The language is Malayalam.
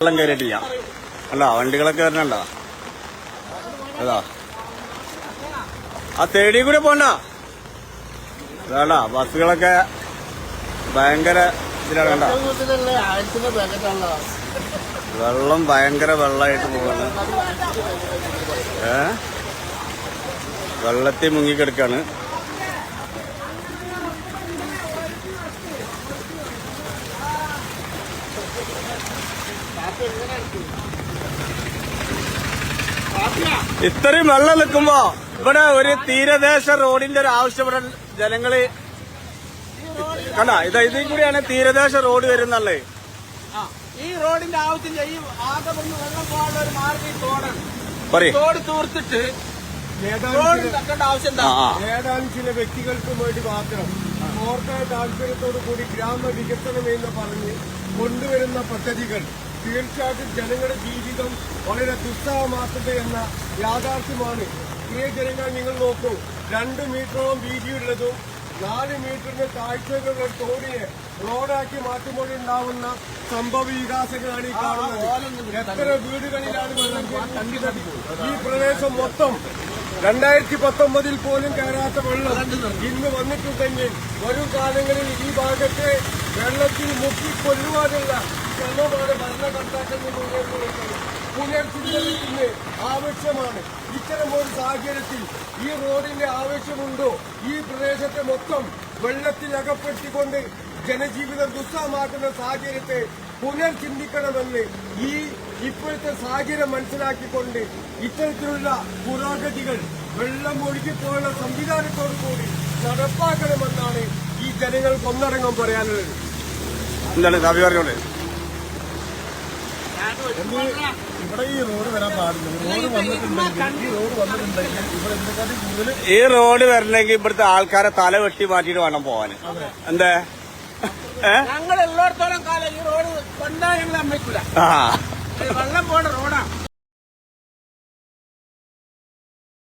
വെള്ളം കയറിയിട്ടില്ല അല്ല വണ്ടികളൊക്കെ വരണണ്ട അതാ. ആ തേടി കൂടെ പോണ്ട. അതാടാ ബസ്സുകളൊക്കെ ഭയങ്കര ഇതിലാണ് വെള്ളം ഭയങ്കര വെള്ളമായിട്ട് പോവാണ്. ഏ? വെള്ളത്തിൽ മുങ്ങിക്കിടക്കാണ് ഇത്രയും വെള്ളം നിൽക്കുമ്പോ ഇവിടെ ഒരു തീരദേശ റോഡിന്റെ ഒരു ആവശ്യപ്പെടൽ ജനങ്ങൾ കണ്ട? ഇത് ഇതിൽ കൂടിയാണ് തീരദേശ റോഡ് വരുന്നല്ലേ ആ, ഈ റോഡിന്റെ ആവശ്യം ചെയ്യും. ആകെ വന്ന് വെള്ളം പോകാനുള്ള ഒരു മാർഗം ഈ തോടാണ്. പറയ്. തോട് തൂർത്തിട്ട് റോഡ് തക്കേണ്ട ആവശ്യം എന്താ? ഏതാനും ചില വ്യക്തികൾക്ക് വേണ്ടി മാത്രം ഓർക്കായ താല്പര്യത്തോടു കൂടി ഗ്രാമ വികസനം എന്ന് പറഞ്ഞ് കൊണ്ടുവരുന്ന പദ്ധതികൾ തീർച്ചയായിട്ടും ജനങ്ങളുടെ ജീവിതം വളരെ ദുസ്സഹമാക്കുന്നത് എന്ന യാഥാർത്ഥ്യമാണ്. പ്രിയ ജനങ്ങൾ നിങ്ങൾ നോക്കൂ. രണ്ട് മീറ്ററോളം വീതിയുള്ളതും നാല് മീറ്ററിന് താഴ്ചകളുള്ള തോടിനെ റോഡാക്കി മാറ്റുമ്പോൾ ഉണ്ടാവുന്ന സംഭവ വികാസങ്ങളാണ് ഈ കാണുന്നത്. എത്ര വീടുകളിലാണ് വെള്ളം ഈ പ്രദേശം മൊത്തം രണ്ടായിരത്തി പത്തൊമ്പതിൽ പോലും കയറാത്ത വെള്ളം ഇന്ന് വന്നിട്ടുണ്ടെങ്കിൽ വരും കാലങ്ങളിൽ ഈ ഭാഗത്തെ വെള്ളത്തിൽ മുക്കി കൊല്ലുവാനുള്ള ശ്രമമാണ് ഭരണകർത്താക്കളിൽ നിന്ന് ഉയർന്നു ആവശ്യമാണ്. ഇത്തരം ഒരു സാഹചര്യത്തിൽ ഈ റോഡിന്റെ ആവശ്യമുണ്ടോ? ഈ പ്രദേശത്തെ മൊത്തം വെള്ളത്തിൽ അകപ്പെടുത്തിക്കൊണ്ട് ജനജീവിതം ദുസ്സഹമാക്കുന്ന സാഹചര്യത്തെ പുനർചിന്തിക്കണമെന്ന് ഈ ഇപ്പോഴത്തെ സാഹചര്യം മനസ്സിലാക്കിക്കൊണ്ട് ഇത്തരത്തിലുള്ള പുരോഗതികൾ വെള്ളം ഒഴുകിപ്പോയുള്ള സംവിധാനത്തോടു കൂടി നടപ്പാക്കണമെന്നാണ് ഈ ജനങ്ങൾക്ക് ഒന്നടങ്കം പറയാനുള്ളത്. എന്താണ് പറഞ്ഞോളെ. ഇവിടെ ഈ റോഡ് വരാൻ പാടില്ല. റോഡ് വന്നിട്ടുണ്ടെങ്കിൽ ഈ റോഡ് വന്നിട്ടുണ്ടെങ്കിൽ ഇവിടെ ഇതിനെക്കാട്ടി കൂടുതൽ ഈ റോഡ് വരണമെങ്കിൽ ഇവിടുത്തെ ആൾക്കാരെ തല വെട്ടി മാറ്റിട്ട് വേണം പോവാന് എന്താ? ഞങ്ങൾ എല്ലായിടത്തോളം കാലം ഈ റോഡ് കൊണ്ടാ ഞങ്ങൾ അമ്മയ്ക്കൂല. ആ. വെള്ളം പോണ